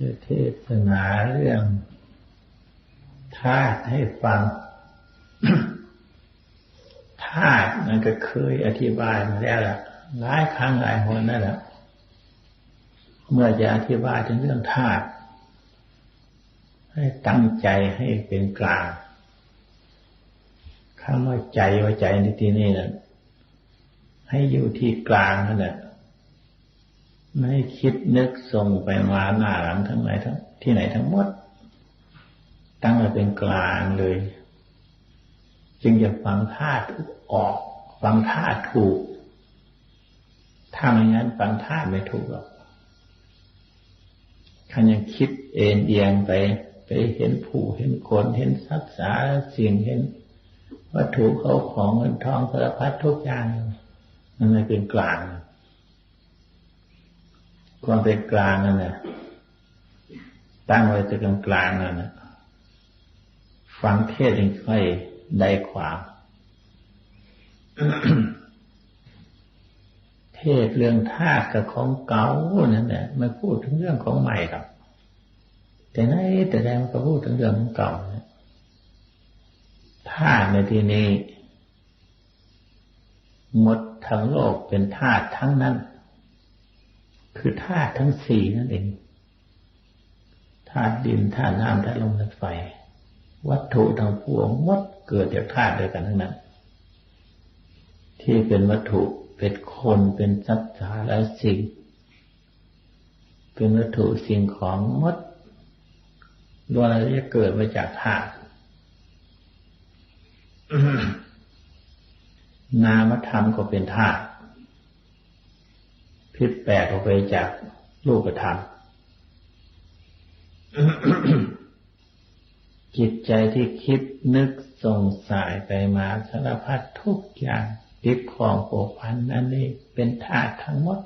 จะเทศนาเรื่องธาตุให้ฟังธาตุมันก็เคยอธิบายมาแล้วล่ะหลายครั้งหลายหนนั่นแหละเมื่อจะอธิบายถึงเรื่องธาตุให้ตั้งใจให้เป็นกลางคำว่าใจว่าใจในที่นี้นั่นให้อยู่ที่กลางนั่นแหละ ไม่คิดนึกส่งไปมาหน้าหลังทั้งไหนทั้งที่ไหนทั้งหมด ตั้งไว้เป็นกลางเลย จึงจะฟังธาตุออก ฟังธาถูก ถ้าไม่งั้นฟังธาไม่ถูกหรอกคันยังคิดเอ็นเอียงไป ไปเห็นผู้เห็นคนเห็นสัตว์สาสิ่งเห็น วัตถุเขาของเงินทองสารพัดทุกอย่างมันไม่เป็นกลาง ความเป็นกลางนั่นแหละตั้งไว้ต่กลางกลางนั่นนะฟังเทศยังค่อยได้ความเทศเรื่องธาตุกับของเก่านั่นแหละไม่พูดถึงเรื่องของใหม่หรอกแต่ไหนแต่แดงก็พูดถึงเรื่องของเก่าธาตุในที่นี้หมดทั้งโลกเป็นธาตุทั้งนั้น คือธาตุทั้งสี่นั่นเองธาตุดินธาตุน้ำธาตุลมธาตุไฟ วัตถุทั้งปวงมดเกิดจากธาตุเดียวกันทั้งนั้น ที่เป็นวัตถุเป็นคนเป็นสัตว์สาและสิ่ง เป็นวัตถุสิ่งของมดล้วนแล้วจะเกิดมาจากธาตุนามธรรมก็เป็นธาตุ คิดแปลกออกไปจากรูปธรรมจิตใจที่คิดนึกส่งสายไปมาสารพัดทุกอย่างติดของโผพันนั่นนี่เป็นธาตุทั้งหมด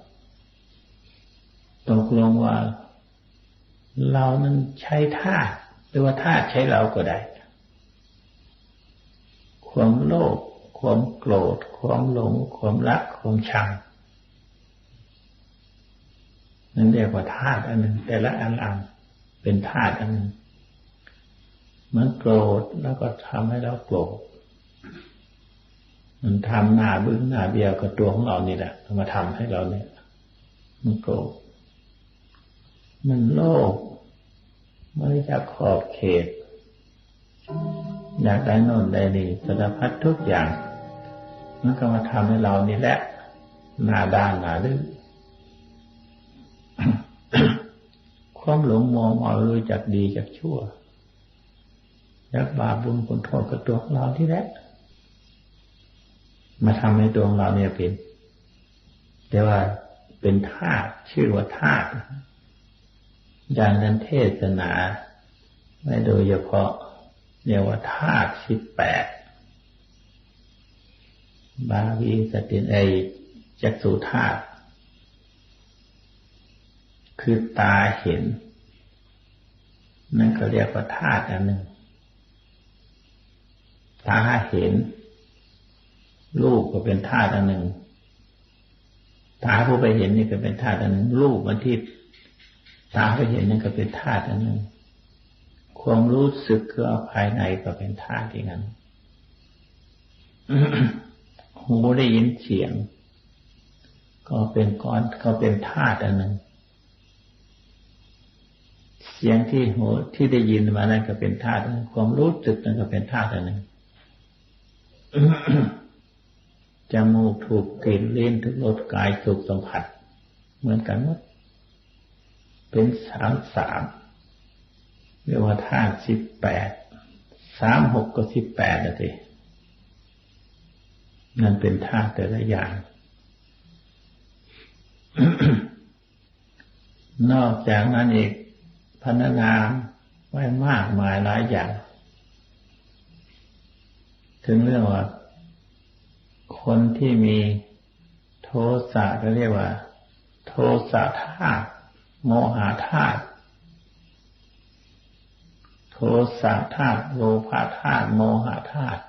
ตกลงว่า เรานั้นใช้ธาตุหรือว่าธาตุใช้เราก็ได้ ความโลภความโกรธ ความหลง ความรัก ความชัง นั่นเรียกว่าธาตุอันหนึ่งแต่ละอันอันเป็นธาตุอันหนึ่งมันโกรธแล้วก็ทำให้เราโกรธมันทำหน้าบึ้งหน้าเบี้ยวกับตัวของเรานี่แหละมาทำให้เราเนี่ย มันโกรธมันโลภไม่จะขอบเขต อยากได้นอนได้นี่สารพัดทุกอย่าง มันก็มาทำให้เรานี่แหละหน้าด้านหน้าดื้อ ความหลงมองเอารู้จักดีจากชั่วยักบาปบุญผลโทษกับตัวของเราที่แรกมาทำให้ตัวของเราเนี่ยเป็น แต่ว่าเป็นธาตุชื่อว่าธาตุอย่างนั้นเทศนาไม่โดยเฉพาะเรียกว่าธาตุสิบแปดบาวีสตินไอจักสุธาตุ คือตาเห็น นั่นก็เรียกว่าธาตุอันหนึ่ง ตาเห็น รูปก็เป็นธาตุอันหนึ่ง ตาผู้ไปเห็นนี่ก็เป็นธาตุอันหนึ่ง รูปมันที่ตาไปเห็นนั่นก็เป็นธาตุอันหนึ่ง ความรู้สึกคือภายในก็เป็นธาตุที่นั้นหูได้ยินเสียง ก็เป็นก้อนก็เป็นธาตุอันหนึ่ง สียงที่หูที่ได้ยินมานั่นก็เป็นธาตุความรู้สึกนั่นก็เป็นธาตุอันหนึ่งจมูกถูกกลิ่นเล่นทุกรสกายถูกสัมผัส เหมือนกันหมดเป็นสามสามเรียกว่าธาตุสิบแปดสามหกก็สิบแปดนะสินั่นเป็นธาตุแต่ละอย่าง นอกจากนั้นอีก พรรณนาไว้มากมายหลายอย่าง ถึงเรื่องว่า คนที่มีโทสะก็เรียกว่า โทสะธาตุโมหะธาตุโทสะธาตุโลภะธาตุโมหะธาตุ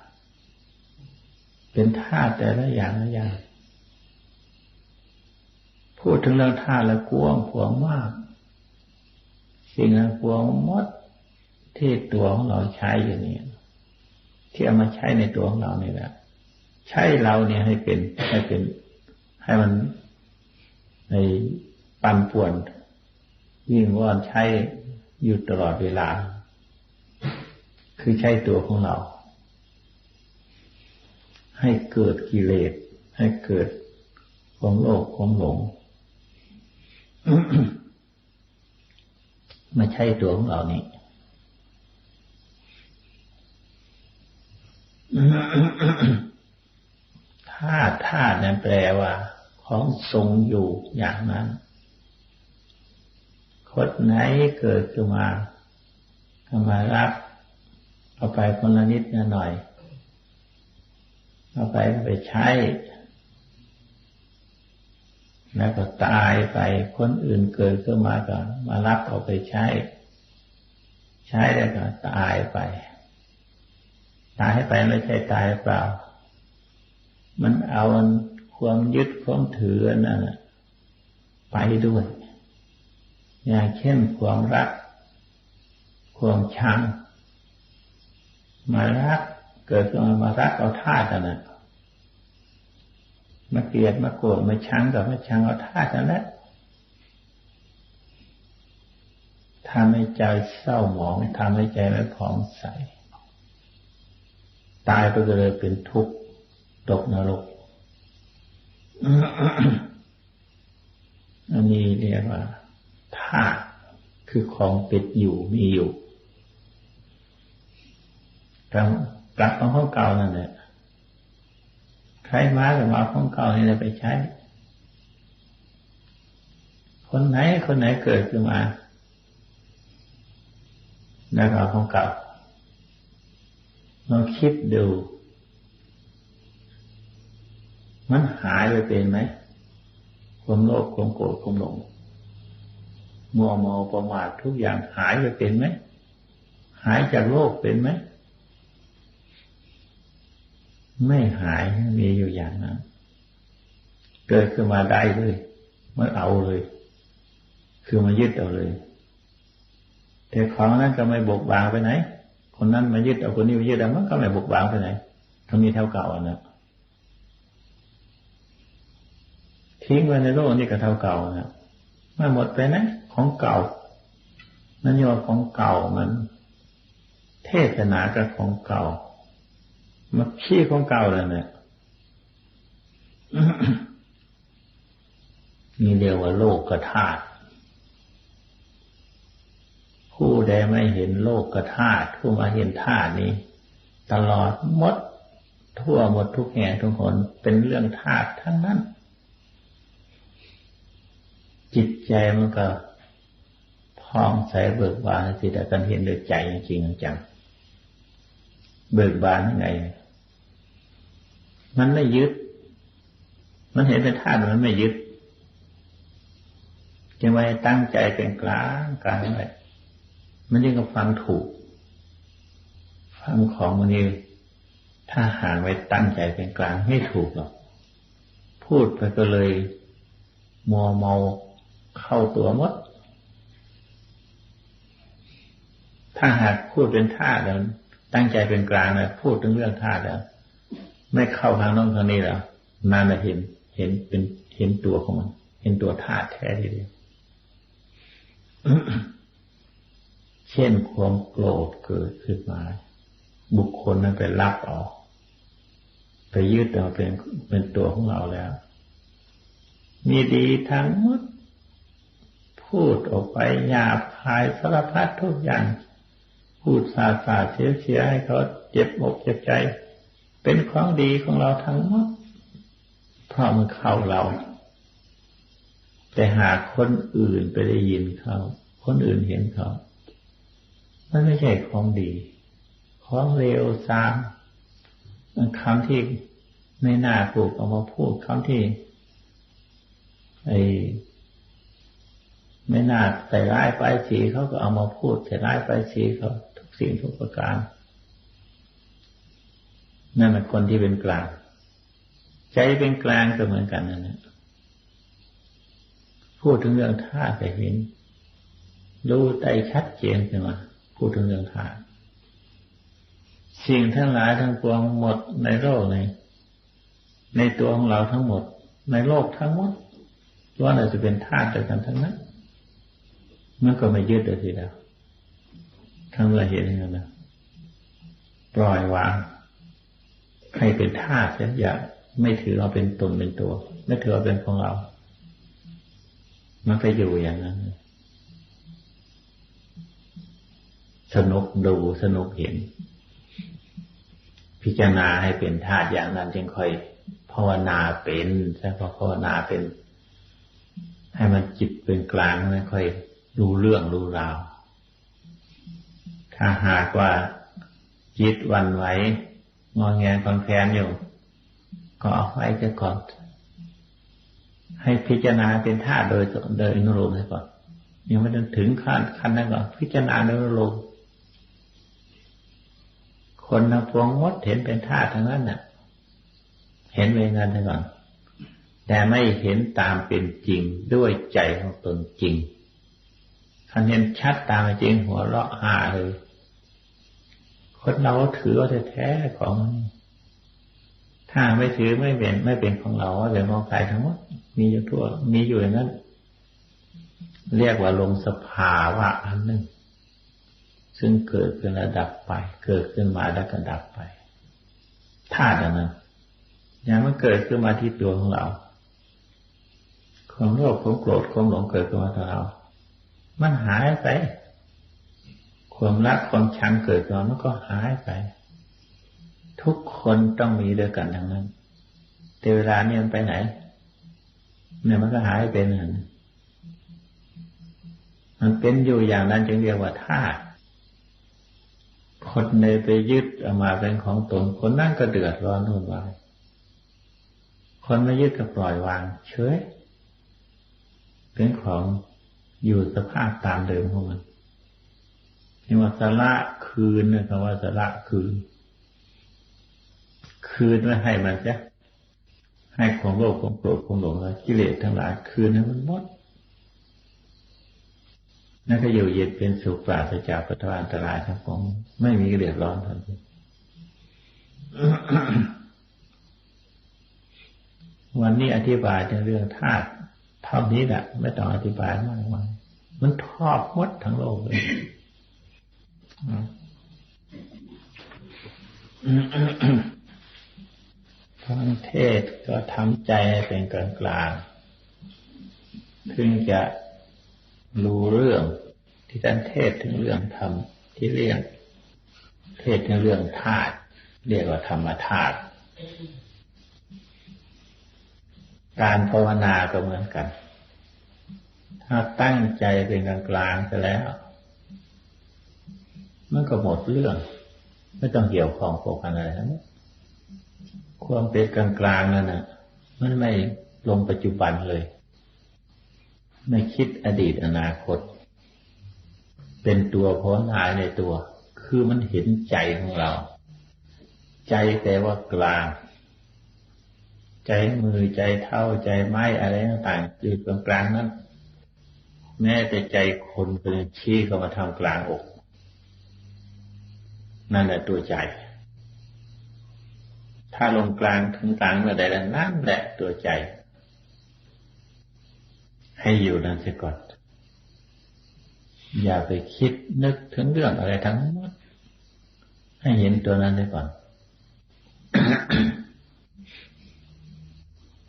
เป็นธาตุแต่ละอย่างละอย่าง พูดถึงเรื่องธาตุละกว้างขวางมาก สิ่งทั้งปวงหมดที่ตัวของเราใช้อยู่นี่ที่เอามาใช้ในตัวของเราเนี่ยแหละใช้เราเนี่ยให้เป็นให้เป็น ให้มันในปันป่วนยิ่งว่อนใช้อยู่ตลอดเวลา คือใช้ตัวของเรา ให้เกิดกิเลสให้เกิดความโลภความหลง ไม่ใช่ตัวของเรานี่ธาตุธาตุนั้นแปลว่า ของทรงอยู่อย่างนั้นคนไหนเกิดขึ้นมาก็มารับ เอาไปคนละนิดนิดหน่อย เอาไปไปใช้ แล้วก็ตายไปคนอื่นเกิดขึ้นมาก็มารับเอาไปใช้ ใช้แล้วก็ตายไป ตายไปไม่ใช่ตายเปล่า มันเอาความยึดความถือนั่นไปด้วย อย่างเช่นความรัก ความชังมารักเกิดขึ้นมารักเอาท่ากันนะ มาเกลียดมาโกรธมาชังกับมาชังเอาท่ากันแล้วทำให้ใจเศร้าหมองทำให้ใจไม่ผ่องใส ตายไปก็เลยเป็นทุกข์ตกนรกอันนี้เรียกว่าธาตุคือของปิดอยู่มีอยู่กลับกลับมาของเก่านั่นแหละ ใครมาก็มาของเก่านี่แหละไปใช้ คนไหนคนไหนเกิดขึ้นมา แล้วก็ของเก่าลองคิดดู มันหายไปเป็นไหมความโลภความโกรธความหลงมัวเมาประมาททุกอย่างหายไปเป็นไหม หายจากโลกเป็นไหม ไม่หายมีอยู่อย่างนั้นเกิดขึ้นมาได้เลยมันเอาเลย คือมายึดเอาเลย แต่ของนั้นก็ไม่บกบางไปไหน คนนั้นมายึดเอาคนนี้มายึดเอามันก็ไม่บกบางไปไหนทั้งนี้เท่าเก่านะทิ้งไว้ในโลกนี่ก็เท่าเก่านะไม่หมดไปนะ ของเก่านั่นยอของเก่ามัน เทศนากับของเก่า มาขี้ของเก่าเลยเนี่ยนี่เรียกว่าโลกกระธาตุผู้ใดไม่เห็นโลกกระธาตุผู้มาเห็นธาตุนี้ ตลอดหมด ทั่วหมดทุกแห่งทุกคนเป็นเรื่องธาตุทั้งนั้น จิตใจมันก็พองใสเบิกบานสิแต่กันเห็นโดยใจจริงจัง เบิกบานยังไง มันไม่ยึด มันเห็นเป็นธาตุมันไม่ยึดจึงไว้ตั้งใจเป็นกลางกลางไว้มันยิ่งกับฟังถูก ฟังของมันนี่ถ้าหากไว้ตั้งใจเป็นกลางไม่ถูกหรอก พูดไปก็เลยมัวเมาเข้าตัวมด ถ้าหากพูดเป็นท่าแล้ว ตั้งใจเป็นกลางเนะพูดถึงเรื่องท่าแล้ว ไม่เข้าทางน้องทางนี้แล้วนานจะเห็นเห็นเป็นเห็นตัวของมัน เห็นตัวท่าแท้ทีเดียวเช่นความโกรธเกิดขึ้นมา บุคคลนั้นไปรับออก ไปยึดเอาเป็นเป็นตัวของเราแล้ว มีดีทั้งหมดพูดออกไปหยาบคายสารพัดทุกอย่าง พูดสาสาเสียเสียให้เขาเจ็บอกเจ็บใจ เป็นของดีของเราทั้งหมดเพราะมันเข้าเรา แต่หากคนอื่นไปได้ยินเขา คนอื่นเห็นเขามันไม่ใช่ของดี ของเลวซามคำที่ไม่น่าพูดออกมาพูดคำที่ไอไม่น่าใส่ร้ายไปสีเขาก็เอามาพูดใส่ร้ายไปสีเขา สิ่งทุกประการนั่นเป็นคนที่เป็นกลางใจเป็นกลางก็เหมือนกันนั่นแหละพูดถึงเรื่องธาตุเห็นรู้ได้ชัดเจนขึ้นมาพูดถึงเรื่องธาตุสิ่งทั้งหลายทั้งปวงหมดในโลกในในตัวของเราทั้งหมด ในโลกทั้งหมดว่าเราจะเป็นธาตุด้วยกันทั้งนั้นมันก็ไม่ยึดเลยทีเดียว ถ้าเมื่อเห็นอย่างนั้นนะปล่อยวางให้เป็นธาตุเสียอย่าไม่ถือเราเป็นตนเป็นตัว ไม่ถือเราเป็นของเรา มันก็อยู่อย่างนั้น สนุกดูสนุกเห็น พิจารณาให้เป็นธาตุอย่างนั้นจึงค่อยภาวนาเป็นใช่พอภาวนาเป็น ให้มันจิตเป็นกลางไม่ค่อยรู้เรื่องรู้ราว ถ้าหากว่าจิตวันไหวงอแงคอนแคลนอยู่ ก็เอาไว้จะก่อน ให้พิจารณาเป็นธาตุโดยโดยนุโลมก่อนยังไม่ถึงขั้นขั้นนั้นก่อนพิจารณาโดยนุโลมคนทั้งพวงมดเห็นเป็นธาตุทั้งนั้นน่ะ เห็นเวงานทั้งก่อนแต่ไม่เห็นตามเป็นจริงด้วยใจของตนจริงคันเห็นชัดตามจริงหัวเราะหาเลย คนเราถือว่าแท้ๆของ ถ้าไม่ถือไม่เป็นไม่เป็นของเราว่าเป็นของใครทั้งหมดมีอยู่ทั่ว มีอยู่อย่างนั้น เรียกว่าลงสภาวะอันหนึ่งซึ่งเกิดขึ้นแล้วดับไป เกิดขึ้นมาแล้วก็ดับไปธาตุนั้นอย่างมันเกิดขึ้นมาที่ตัวของเราความโลภความโกรธความหลงเกิดขึ้นมาที่เรา มันหายไป ความรักความชังเกิดขึ้นมันก็หายไป ทุกคนต้องมีด้วยกันทั้งนั้น แต่เวลาเนี่ยมันไปไหน เนี่ยมันก็หายไปนั่นมันเป็นอยู่อย่างนั้นจึงเรียกว่าธาตุคนในไปยึดเอามาเป็นของตนคนนั่นก็เดือดร้อนนุ่นวายคนไม่ยึดก็ปล่อยวางเฉยเป็นของอยู่สภาพตามเดิมของมัน นี่ว่าสละคืนนะคำว่าสละคืน คืนไม่ให้มันจ้ะให้ของโลภของโกรธของหลงกิเลสทั้งหลายคืนให้มันหมดนั่นก็อยู่เย็นเป็นสุขปราศจากปัตวอันตรายทั้งปวงไม่มีเดือดร้อนทันทีวันนี้อธิบายเรื่องธาตุเท่านี้แหละไม่ต้องอธิบายมากมายมันทอบมดทั้งโลกเลย ฟังเทศก็ทำใจเป็นกลางกลางถึงจะรู้เรื่องที่ท่านเทศถึงเรื่องธรรมที่เรียกเทศถึงเรื่องธาตุเรียกว่าธรรมธาตุการภาวนาก็เหมือนกัน ถ้าตั้งใจเป็นกลางกลางไปแล้ว มันก็หมดเรื่อง ไม่ต้องเกี่ยวข้องโฟกันอะไรทั้งนั้นความเป็นกลางกลางนั่นนะมันไม่ลงปัจจุบันเลย ไม่คิดอดีตอนาคต เป็นตัวพ้นหายในตัว คือมันเห็นใจของเรา ใจแต่ว่ากลาง ใจมือใจเท้าใจไม้อะไรต่างๆอยู่ตรงกลางนั้น แม้แต่ใจคนเป็นชี้เข้ามาทำกลางอก นั่นแหละตัวใจ ถ้าลงกลางถึงกลางเมื่อใดแล้วนั่นแหละตัวใจ ให้อยู่นั่นเสียก่อน อย่าไปคิดนึกถึงเรื่องอะไรทั้งหมด ให้เห็นตัวนั้นได้ก่อน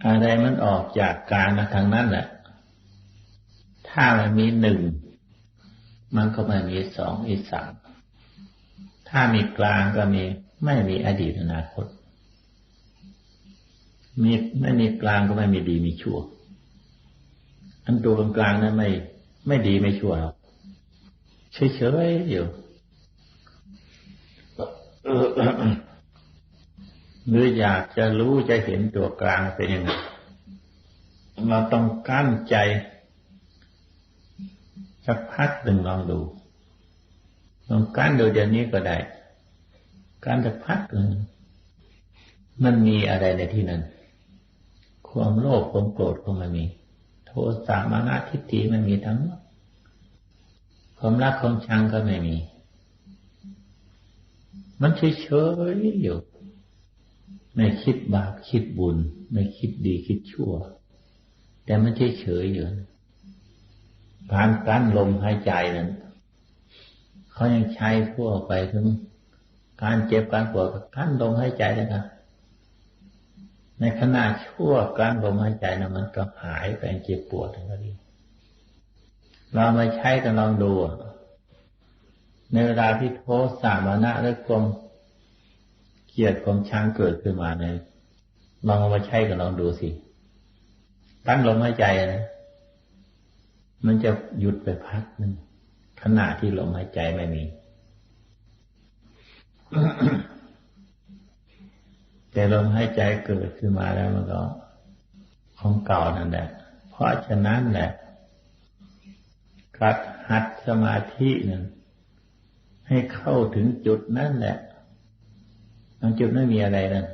อะไรมันออกจากกลางมาทางนั้นแหละ ถ้ามันมีหนึ่ง มันก็ไม่มีสองอีสาม ถ้ามีกลางก็มีไม่มีอดีตอนาคตมีไม่มีกลางก็ไม่มีดีมีชั่ว อันตัวกลางนั้นไม่ ไม่ดีไม่ชั่วหรอกเฉยๆอยู่หรืออยากจะรู้จะเห็นตัวกลางเป็นยังไงเราต้องกั้นใจสักพักหนึ่งลองดู ลองกั้นดูเดี๋ยวนี้ก็ได้การสักพักมันมีอะไรในที่นั้น ความโลภความโกรธก็มันมี โทสะมานะทิฏฐิมันมีทั้งหมดความรักความชังก็ไม่มี มันเฉยๆอยู่ไม่คิดบาปคิดบุญ ไม่คิดดีคิดชั่ว แต่มันเฉยๆอยู่การกั้นลมหายใจนั้น เขายังใช้ทั่วไปถึงการเจ็บการปวดกั้นลมหายใจนะครับ ในขณะชั่วการลมหายใจนะมันก็หายไปเจ็บปวดทั้งนี้เรามาใช้กันลองดูในเวลาที่โทสะมานะและความเกลียดความชังเกิดขึ้นมาเนี่ยลองเอามาใช้กันลองดูสิตั้งลมหายใจนะมันจะหยุดไปพักหนึ่ง ขณะที่ลมหายใจไม่มี แต่ลมหายใจเกิดขึ้นมาแล้วมันก็ของเก่านั่นแหละ เพราะฉะนั้นแหละกัดหัดสมาธินั่นให้เข้าถึงจุดนั่นแหละตรงจุดไม่มีอะไรนั่น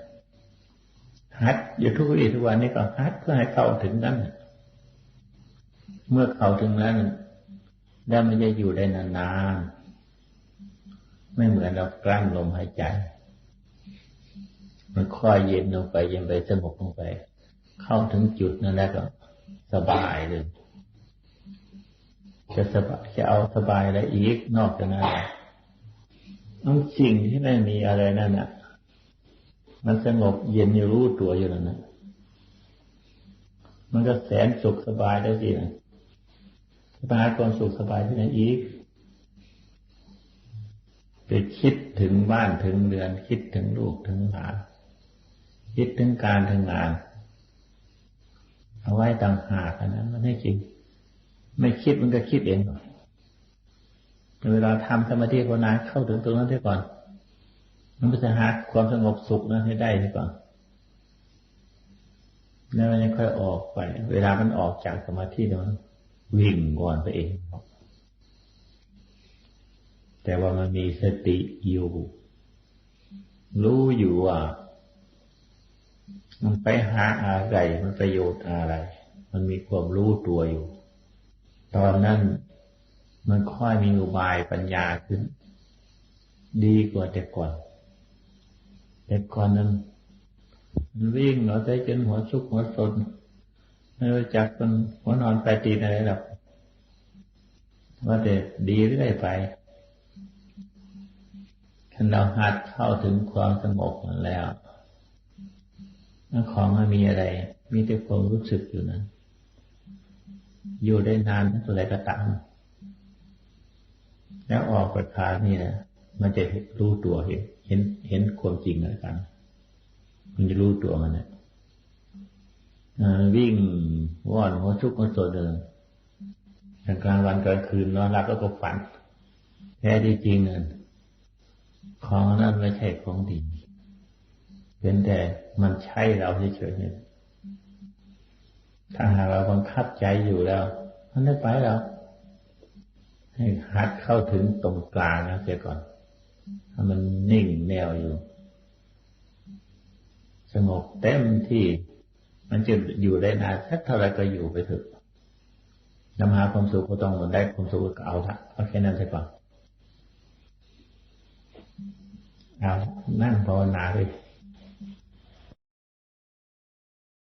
หัดอยู่ทุกวี่ทุกวันนี้ก็หัดเพื่อให้เข้าถึงนั่นเมื่อเข้าถึงนั้น แล้วมันจะอยู่ได้นานๆ ไม่เหมือนเรากลั้นลมหายใจ มันค่อยเย็นลงไปเย็นไปสงบลงไป เข้าถึงจุดนั้นแล้วก็สบายเลยจะสบายจะเอาสบายอะไรอีกนอกจากนั้นต้องสิ่งที่ไม่มีอะไรนั่นอะ มันสงบเย็นอยู่รู้ตัวอยู่แล้วนะมันก็แสนสุขสบายได้สินะ สบาความสุขสบายที่ไหนอีกไปคิดถึงบ้านถึงเรือน คิดถึงลูกถึงหลานคิดถึงการถึงงาน เอาไว้ต่างหากนั้นมันให้จริงไม่คิดมันก็คิดเองเวลาทำสมาธิภาวนาเข้าถึงตรงนั้นที่ก่อน มันจะหาความสงบสุขนั้นให้ได้ที่ก่อนแล้วมันค่อยออกไป เวลามันออกจากสมาธิมันวิ่ วิ่งก่อนไปเองแต่ว่ามันมีสติอยู่ รู้อยู่ว่า มันไปหาอะไรมันประโยชน์อะไร มันมีความรู้ตัวอยู่ ตอนนั้นมันค่อยมีอุบายปัญญาขึ้น ดีกว่าแต่ก่อน แต่ก่อนนั้นมันวิ่งเราได้จนหัวชุกหัวสน ไม่รู้จักคนหัวนอนไปตีอะไรหรอกว่าแต่ดีเรื่อยไปถ้าเราหัดเข้าถึงความสงบแล้วของไม่มีอะไร มีแต่ความรู้สึกอยู่นั้นอยู่ได้นานเท่าไรก็ตามแล้วออกประคานี่นะมันจะรู้ตัวเห็น เห็นเห็นความจริงอะไรกัน มันจะรู้ตัวมันนี่ย วิ่งว่อนหัวชุกหัวโซเดินกลางวันกลางคืนนอนหลับแล้วก็ฝันแท้ที่จริงเงินของนั้นไม่ใช่ของดีเป็นแต่มันใช่เราเฉยๆถ้าหากเราบังคับใจอยู่แล้ว มันไม่ไปแล้วให้หัดเข้าถึงตรงกลางนะเสียก่อน ถ้ามันนิ่งแนวอยู่ สงบเต็มที่ มันจะอยู่ได้นานสักเท่าไรก็อยู่ไปเถอะนำหาความสุขก็ต้องมันได้ความสุขก็เอาละเอาแค่นั้นใช่ปะเอานั่งภาวนาเลย